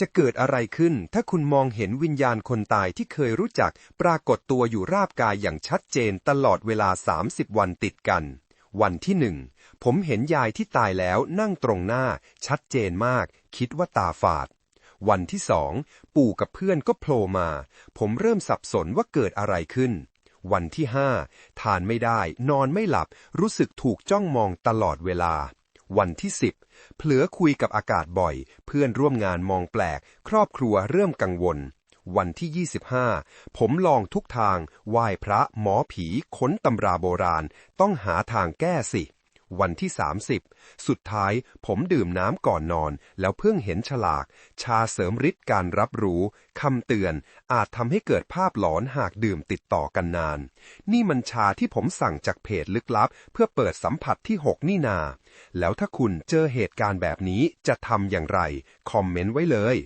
จะเกิดอะไรขึ้น ถ้าคุณมองเห็นวิญญาณคนตายที่เคยรู้จัก ปรากฏตัวอยู่ราบกายอย่างชัดเจนตลอดเวลา 30 วันติดกัน วันที่หนึ่ง ผมเห็นยายที่ตายแล้วนั่งตรงหน้า ชัดเจนมาก คิดว่าตาฝาด วันที่สอง ปู่กับเพื่อนก็โผล่มา ผมเริ่มสับสนว่าเกิดอะไรขึ้น วันที่ห้าทานไม่ได้ นอนไม่หลับ รู้สึกถูกจ้องมองตลอดเวลา วันที่สิบเผลอคุยกับอากาศบ่อย เพื่อนร่วมงานมองแปลก ครอบครัวเริ่มกังวล วันที่ 25 ผมลองทุกทาง ไหว้พระหมอผีค้นตำราโบราณ ต้องหาทางแก้สิ วันที่ 30 สุดท้ายผมดื่มน้ำก่อนนอน แล้วเพิ่งเห็นฉลาก ชาเสริมฤทธิ์การรับรู้คำเตือน อาจทำให้เกิดภาพหลอนหากดื่มติดต่อกันนาน นี่มันชาที่ผมสั่งจากเพจลึกลับ เพื่อเปิดสัมผัสที่ 6 นี่นา แล้วถ้าคุณเจอเหตุการณ์แบบนี้จะทำอย่างไร คอมเมนต์ไว้เลย